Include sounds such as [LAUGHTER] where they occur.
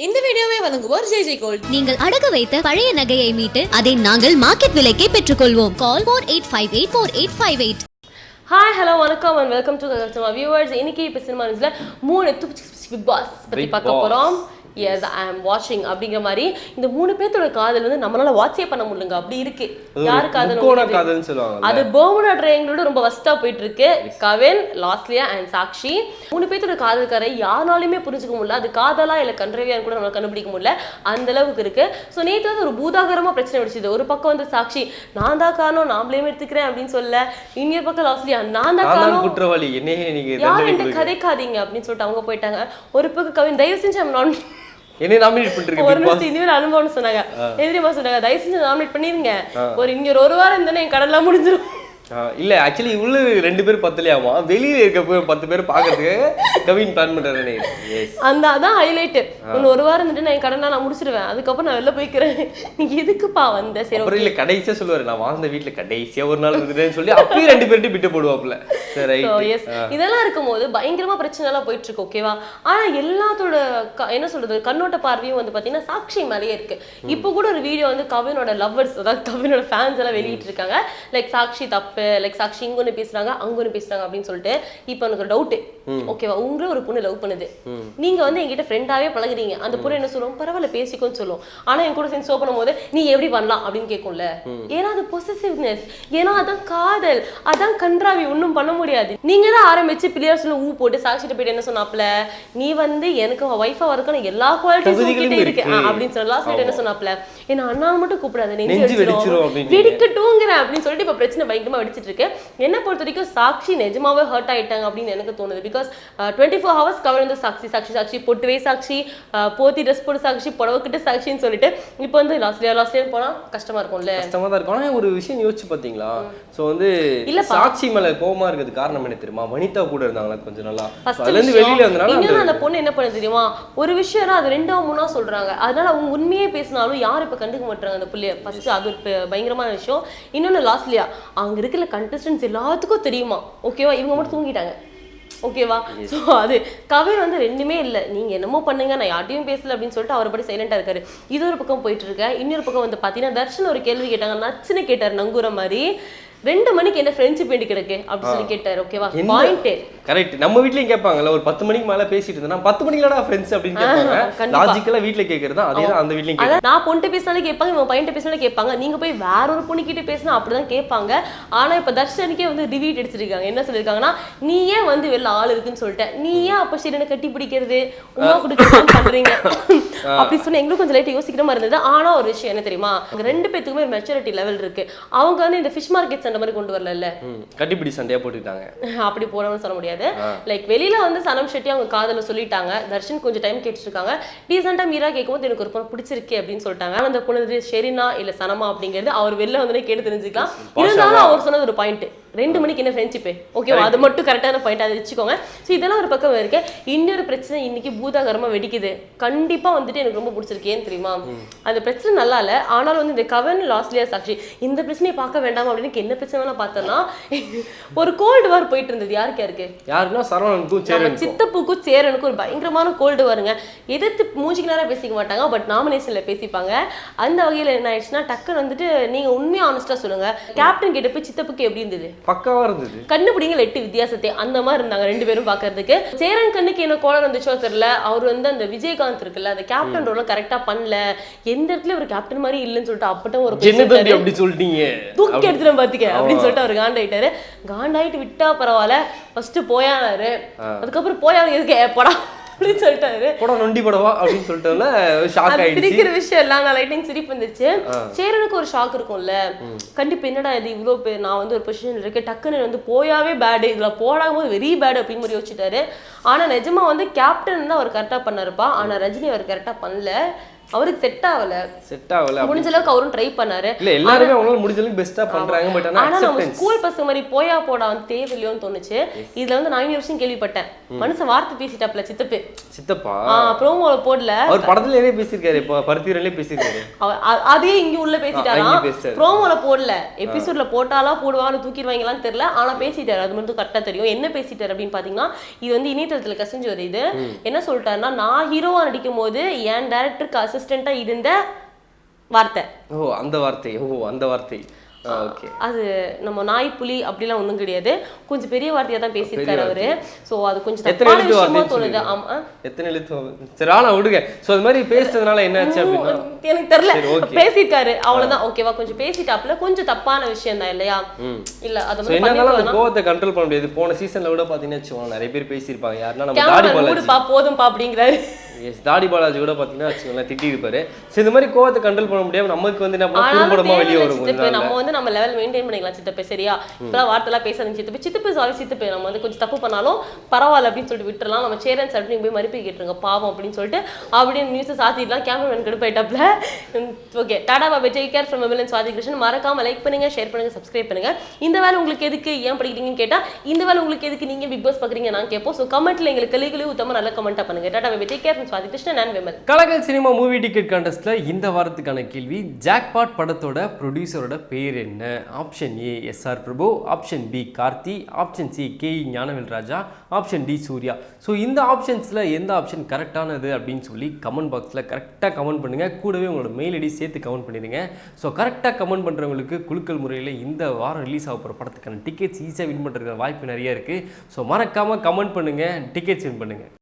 இந்த வீடியோவை வழங்குவோர் ஜெய் ஜெய் கோல்ட். நீங்கள் அடகு வைத்த பழைய நகையை மீட்டு அதை நாங்கள் மார்க்கெட் விலைக்கே பெற்றுக்கொள்வோம். Call four eight five eight four eight five eight hi hello வணக்கம் and welcome to customer viewers இன்னைக்கு இப்போ சினிமா நியூஸ்ல மூணு பிக் பாஸ் பத்தி Big பார்க்க Boss. எஸ் ஐ அம் வாட்சிங் அப்படிங்கிற மாதிரி இந்த மூணு பேர்த்தோட காதல் வந்து நம்மளால வாட்சே பண்ண முடியலங்க. அப்படி இருக்கு. யாரு காதல்? காதல்னு. அது பெர்முடா ட்ரையாங்கிளோட ரொம்ப வஸ்டா போயிட்டு இருக்கு கவின் லாஸ்லியா அண்ட் சாக்ஷி. மூணு பேர்த்தோட காதல் கரை யாருனாலுமே புரிஞ்சுக்க முடியல. அது காதலா இல்ல கன்றவியான்னு கூட நம்மளால கண்டுபிடிக்க முடியல. அந்த அளவுக்கு இருக்கு. ஸோ நேற்று வந்து ஒரு பூதாகரமா பிரச்சனை வெடிச்சது. ஒரு பக்கம் வந்து சாக்ஷி நான் தான் காரணம் நான் blame எடுத்துக்கிறேன் அப்படின்னு சொல்ல இன்னொரு பக்கம் லாஸ்லியா நான் தான் நான் காரணம். குற்றவாளி. என்னையே நீங்க யார் என்கிட்ட. கதைக்காதீங்க அப்படின்னு சொல்லிட்டு அவங்க போயிட்டாங்க. ஒரு பக்கம் கவின் தயவு செஞ்சு I'm என்னைய நாமினேட் பண்ணிருக்க ஒரு நிமிஷம் இனிமேல் அனுபவம்னு சொன்னாங்க. எதிரிமா சொன்னாங்க தயவு செஞ்சு நாமினேட் பண்ணிருங்க. ஒரு இங்க ஒரு வாரம் இருந்தானே என் கடன்லாம் முடிஞ்சிடும் இல்ல ஆக்சுவலி உள்ள ரெண்டு பேர் பத்தலையாமா? வெளியில இருக்க பத்து பேர் பாக்கிறதுக்கு கவின் பிளான் பண்றாரு அந்த அதான் ஹைலைட் இன்னும் ஒரு வாரம் இருந்துட்டு நான் கடனை நான் முடிச்சிருவேன். அதுக்கப்புறம் நான் வெளில போய்க்கிறேன். நீங்க எதுக்குப்பா வந்த? சரி அப்புறம் இல்ல கடைசியா சொல்லுவாரு நான் வாழ்ந்த வீட்ல கடைசியா ஒரு நாள் இருந்துட்டேன்னு சொல்லி அப்பயும் ரெண்டு பேர்ட்டும் விட்டு போடுவாப்ல சரி எஸ் இதெல்லாம் இருக்கும்போது பயங்கரமா பிரச்சனை எல்லாம் போயிட்டு இருக்கு ஓகேவா ஆனா எல்லாத்தோட என்ன சொல்றது கண்ணோட்ட பார்வையும் வந்து பாத்தீங்கன்னா சாக்ஷி மேலேயே இருக்கு. இப்போ கூட ஒரு வீடியோ வந்து கவினோட லவ்வர்ஸ் அதாவது கவினோட ஃபேன்ஸ் எல்லாம் வெளியிட்டு இருக்காங்க. லைக் சாக்ஷி தப்பு லைக் சாக்ஷி இங்க ஒண்ணு பேசுறாங்க அங்க ஒண்ணு பேசுறாங்க அப்படின்னு சொல்லிட்டு இப்போ எனக்கு ஒரு டவுட் ஓகேவா உங்களை ஒரு பொண்ணு லவ் பண்ணுது. நீங்க வந்து என்கிட்ட ஃப்ரெண்டாவே பழகுறீங்க. அந்த பொண்ணு என்ன சொல்லும்? பரவாயில்ல பேசிக்கோன்னு சொல்லும். ஆனா என் கூட சேர்ந்து ஷோ பண்ணும்போது நீ எப்படி பண்ணலாம்? அப்படின்னு கேட்கும்ல ஏன்னா அது பொசசிவ்னஸ் ஏன்னா அதான் காதல். அதான் கன்றாவி. ஒண்ணும் பண்ண முடியாது. நீங்க தான் ஆரம்பிச்சு பிள்ளையார் சொல்ல ஊ போட்டு சாக்ஷிட்ட போயிட்டு என்ன சொன்னாப்ல நீ வந்து எனக்கு ஒய்ஃபா வரக்கணும் எல்லா உங்ககிட்ட இருக்கு. அப்படின்னு சொல்லி லாஸ்ட் என்ன சொன்னாப்ல என்ன அண்ணா மட்டும் கூப்பிடாத. நெஞ்சு வெடிச்சிரும். வெடிக்கட்டுங்கிறேன் அப்படின்னு சொல்லிட்டு இப்ப பிரச்சனை பயங்கரமா வெடிச்சிட்டு இருக்கு என்ன பொறுத்த வரைக்கும் சாக்ஷி நிஜமாவே ஹர்ட் ஆயிட்டாங்க அப்படின்னு எனக்கு தோணுது. பிகாஸ் டுவெண்ட்டி ஃபோர் ஹவர்ஸ் கவர்ந்து சாக்ஷி சாக்ஷி சாக்ஷி பொட்டுவே அஹ், போத்தி ட்ரெஸ் போட்டு சாக்ஷி புடவை கிட்ட சாக்ஷின்னு சொல்லிட்டு இப்போ வந்து லாஸ்ட்லியா லாஸ்ட்லியா போனா கஷ்டமா இருக்கும்ல. கஷ்டமா தான் இருக்கும். ஒரு விஷயம் யோசிச்சு பாத்தீங்களா? சோ வந்து இல்லப்பா. சாட்சி மேல கோவமா இருக்கிறது காரணம் என்ன தெரியுமா? வனிதா கூட இருந்தாங்களா கொஞ்ச நாளா? So ஃபர்ஸ்ட் அதுல இருந்து வெளியில வந்தனால இன்னும் அந்த பொண்ணு என்ன பண்ண தெரியுமா? ஒரு விஷயம் அது ரெண்டா மூணா சொல்றாங்க. அதனால அவங்க உண்மையே பேசினாலும் யாரும் இப்ப கண்டுக்க மாட்டாங்க அந்த புள்ளைய. ஃபர்ஸ்ட் அது பயங்கரமான விஷயம். இன்னொன்னு லாஸ்ட்லியா அங்க இருக்கிற கண்டஸ்டன்ஸ் எல்லாத்துக்கும் தெரியுமா? ஓகேவா இவங்க மட்டும் தூங்கிட்டாங்க. ஓகேவா சோ அது கவின் வந்து ரெண்டுமே இல்ல. நீங்க என்னமோ பண்ணுங்க நான் யார்ட்டையும் பேசல அப்படின்னு சொல்லிட்டு அவர் படி சைலண்டா இருக்காரு. இது ஒரு பக்கம் போயிட்டு இருக்க. இன்னொரு பக்கம் வந்து பாத்தீங்கன்னா தர்ஷன் ஒரு கேள்வி கேட்டாங்க. நச்சுன்னு கேட்டாரு நங்குற மாதிரி. ரெண்டு மணிக்கு என்ன ஃப்ரெண்ட்ஷிப் வேண்டி கிடக்கு? அப்படின்னு சொல்லி கேட்டாரு ஓகேவா பாயிண்ட் கரெக்ட் நம்ம வீட்லயும் கேட்பாங்கல்ல ஒரு பத்து மணிக்கு மேல பேசிட்டு இருந்தா பத்து மணிக்கலடா ஃப்ரெண்ட்ஸ் அப்படின்னு கேட்பாங்க. லாஜிக்கலா வீட்ல கேக்குறது அதே தான் அந்த வீட்லயும் கேட்பாங்க நான் பொண்ணுட்டு பேசினாலும் கேட்பாங்க இவன் பையன்ட்ட பேசினாலும் கேட்பாங்க. நீங்க போய் வேற ஒரு பொண்ணுகிட்ட பேசினா அப்படிதான் கேட்பாங்க. ஆனா இப்ப தர்ஷனுக்கே வந்து ரிவீட் அடிச்சிருக்காங்க. என்ன சொல்லிருக்காங்கன்னா நீ ஏன் வந்து வெளில ஆள் இருக்குன்னு சொல்லிட்டேன் நீ ஏன் அப்ப சரி கட்டி பிடிக்கிறது? உமா கொடுக்க பண்றீங்க. அப்படி சொன்னா எங்களுக்கும் கொஞ்சம் லைட் யோசிக்கிற மாதிரி இருந்தது. ஆனா ஒரு விஷயம் என்ன தெரியுமா? ரெண்டு பேத்துக்குமே மெச்சூரிட்டி லெவல் இருக்கு. அவங்க வந்து இந்த ஃபிஷ் மார்க்கெட் சண்டை மாதிரி கொண்டு வரல கட்டிப்பிடி சண்டையா போட்டுக்கிட்டாங்க. அப்படி போறோம்னு சொல்ல முடியாது. லைக் வெளியில வந்து சனம் ஷெட்டி அவங்க காதல சொல்லிட்டாங்க. தர்ஷன் கொஞ்சம் டைம் கேட்டுருக்காங்க டீசெண்டா மீரா கேட்கும்போது எனக்கு ஒரு பொண்ணு பிடிச்சிருக்கு அப்படின்னு சொல்லிட்டாங்க. அந்த பொண்ணு ஷெரினா இல்ல சனமா? அப்படிங்கிறது அவர் வெளில வந்து கேட்டு தெரிஞ்சுக்கலாம். இருந்தாலும் அவர் சொன்னது ஒரு பாயிண்ட் ரெண்டு மணிக்கு என்ன ஃப்ரெண்ட்ஷிப் ஓகேவா அது மட்டும் கரெக்டான பாயிண்ட் அதை வச்சுக்கோங்க. ஸோ இதெல்லாம் ஒரு பக்கம் இருக்கு. இன்னொரு பிரச்சனை இன்னைக்கு பூதாகரமா வெடிக்குது. கண்டிப்பா வந்துட்டு எனக்கு ரொம்ப பிடிச்சிருக்கு ஏன் தெரியுமா அந்த பிரச்சனை நல்லா இல்ல. ஆனாலும் வந்து இந்த கவன் லாஸ்ட்லியா சாட்சி இந்த பிரச்சனையை பார்க்க வேண்டாம் அப்படின்னு என்ன பிரச்சனை பார்த்தோம்னா ஒரு கோல்டு வார் போயிட்டு இருந்தது. யாருக்கு யாருக்கு யாருன்னா சரவணனுக்கும் சித்தப்புக்கும் சேரனுக்கும் ஒரு பயங்கரமான கோல்டு வருங்க எதிர்த்து மூஞ்சிக்கு நேரம் பேசிக்க மாட்டாங்க பட் நாமினேஷன்ல பேசிப்பாங்க. அந்த வகையில என்ன ஆயிடுச்சுன்னா டக்குன்னு வந்துட்டு நீங்க உண்மையா ஆனஸ்டா சொல்லுங்க. கேப்டன் கிட்ட போய் சித்தப்புக்கு எப்படி இருந்தது? பக்காவா இருந்தது. கண்டுபிடிங்க எட்டு வித்தியாசத்தை அந்த மாதிரி இருந்தாங்க ரெண்டு பேரும் பாக்குறதுக்கு சேரன் கண்ணுக்கு என்ன கோலம் இருந்துச்சோ தெரியல. அவர் வந்து அந்த விஜயகாந்த் இருக்குல்ல அந்த கேப்டன் ரோல கரெக்டா பண்ணல. எந்த இடத்துல ஒரு கேப்டன் மாதிரி இல்லைன்னு சொல்லிட்டு அப்பட்டும் ஒரு அப்படி சொல்லிட்டீங்க. தூக்கி எடுத்துட்டு பாத்துக்க அப்படின்னு சொல்லிட்டு அவர் காண்டாயிட்டாரு. காண்டாயிட்டு விட்டா பரவாயில்ல. ஃபர்ஸ்ட் போயானாரு. அதுக்கப்புறம் போயாங்க எதுக்கு போடா. அப்படின்னு சொல்லிட்டாரு. போடா நொண்டி போடவா அப்படின்னு சொல்லிட்டோம்ல ஷாக் [LAUGHS] ஆயிடுச்சு. சிரிக்கிற விஷயம் எல்லாம் நான் லைட்டிங் சிரிப்பு வந்துச்சு. சேரனுக்கு ஒரு ஷாக் இருக்கும்ல. கண்டிப்பா என்னடா இது இவ்வளோ பேர் நான் வந்து ஒரு பொசிஷன் இருக்கேன். டக்குன்னு வந்து போயாவே பேடு இதுல போடாகும் போது வெரி பேடு அப்படின்னு மாதிரி யோசிச்சுட்டாரு ஆனா நிஜமா வந்து கேப்டன் தான் அவர் கரெக்டா பண்ணாருப்பா. ஆனா ரஜினி அவர் கரெக்டா பண்ணல. அவருக்கு செட் ஆகல. செட் ஆகல முடிஞ்ச அளவுக்கு அவரும் ட்ரை பண்ணாரு. இல்ல எல்லாருமே அவங்களால முடிஞ்ச அளவுக்கு பெஸ்டா பண்றாங்க பட் ஆனா நம்ம ஸ்கூல் பசங்க மாதிரி போயா போடா வந்து தேவையில்லையோன்னு தோணுச்சு. இதுல வந்து நான் இன்னொரு விஷயம் கேள்விப்பட்டேன் மனுஷன் வார்த்தை பேசிட்டாப்ல சித்தப்பு. சித்தப்பா? ப்ரோமோல போடல. அவர் படத்துல நிறைய பேசியிருக்காரு இப்போ பருத்திரலே பேசியிருக்காரு. அதே இங்க உள்ள பேசிட்டாரு. ப்ரோமோல போடல. எபிசோட்ல போட்டாலா போடுவாங்க தூக்கிடுவாங்களான்னு தெரியல. ஆனா பேசிட்டாரு அது மட்டும் கரெக்டா தெரியும். என்ன பேசிட்டாரு அப்படின்னு பாத்தீங்கன்னா இது வந்து இணையதளத்துல கசிஞ்சு ஒரு இது என்ன சொல்லிட்டாருன்னா நான் ஹீரோவா நடிக்கும் போது என் டேரக்டருக்கு அசிஸ்டண்டா இருந்த வார்த்தை. ஓ அந்த வார்த்தை. ஓ அந்த வார்த்தை. அது நம்ம நாய் புலி அப்படிலாம் ஒண்ணும் கிடையாது. கொஞ்சம் பெரிய வார்த்தையா தான் பேசியிருக்காரு அவரு. சோ அது கொஞ்சம் எத்தனை தப்பான விஷயமா தோணுது. ஆமா. எத்தனை எழுத்து சரி ஆனா விடுங்க. சோ அது மாதிரி பேசுறதுனால என்ன ஆச்சு அப்படின்னா? எனக்கு தெரியல. பேசியிருக்காரு. அவ்வளவுதான். ஓகேவா கொஞ்சம் பேசிட்டாப்ல கொஞ்சம் தப்பான விஷயம் தான் இல்லையா? இல்ல அது ஸோ மாதிரி கோவத்தை கண்ட்ரோல் பண்ண முடியாது. போன சீசன்ல கூட பாத்தீங்கன்னா நிறைய பேர் பேசியிருப்பாங்க. யாருன்னா நம்ம போதும்பா அப்படிங்கிறாரு. எஸ் தாடி பாலாஜி கூட பாத்தீங்கன்னா வச்சுக்கோங்களேன் திட்டி இருப்பாரு ஸோ இந்த மாதிரி கோவத்தை கண்ட்ரோல் பண்ண முடியாம நமக்கு வந்து என்ன பண்ணா ஆனாலும் குறும்படமா வெளியே வரும். நம்ம வந்து நம்ம லெவல் மெயின்டைன் பண்ணிக்கலாம் சித்தப்பு சரியா? இப்பெல்லாம் வார்த்தைலாம் பேசாதீங்க சித்தப்பு. சித்தப்பு சாரி சித்தப்பு. நம்ம வந்து கொஞ்சம் தப்பு பண்ணாலும் பரவாயில்ல அப்படின்னு சொல்லிட்டு விட்டுறலாம். நம்ம சேரன் சார் போய் மறுப்பு கேட்டுருங்க பாவம் அப்படின்னு சொல்லிட்டு அப்படியே நியூஸ் சாத்திடலாம் கேமராமேன் கடுப்பாயிட்டாப்ல. Okay tata Baba take care from Vimalan Swathi Krishnan. மறக்காம லைக் பண்ணுங்க ஷேர் பண்ணுங்க சப்ஸ்கிரைப் பண்ணுங்க. இந்த வேலை உங்களுக்கு எதுக்கு? ஏன் படிக்கிறீங்கன்னு கேட்டா இந்த வேலை உங்களுக்கு எதுக்கு? நீங்க பிக் பாஸ் பாக்குறீங்க நான் கேட்போம். ஸோ கமெண்ட்ல எங்களுக்கு கலிகளி உத்தம நல்ல கமெண்டா பண்ணுங்க. Tata Baba take care from Swathi Krishnan and Vimal. கலகல் cinema movie ticket கான்டெஸ்ட்ல இந்த வாரத்துக்கான கேள்வி ஜாக்பாட் படத்தோட ப்ரொடியூசரோட பேர் என்ன? Option A SR Prabhu option B Karthi. Option C K Gnanavel Raja. Option D Suriya. So இந்த ஆப்ஷன்ஸில் எந்த ஆப்ஷன் கரெக்டானது அப்படின்னு சொல்லி கமெண்ட் பாக்ஸில் கரெக்டாக கமெண்ட் பண்ணுங்கள் கூடவே உங்களோட மெயில் ஐடி சேர்த்து கமெண்ட் பண்ணிடுங்க. ஸோ கரெக்டாக கமெண்ட் பண்ணுறவங்களுக்கு குலுக்கல் முறையில் இந்த வாரம் ரிலீஸ் ஆக போகிற படத்துக்கான டிக்கெட்ஸ் ஈஸியாக வின் பண்ணுறதுக்கான வாய்ப்பு நிறைய இருக்குது ஸோ மறக்காமல் கமெண்ட் பண்ணுங்கள் டிக்கெட்ஸ் வின் பண்ணுங்கள்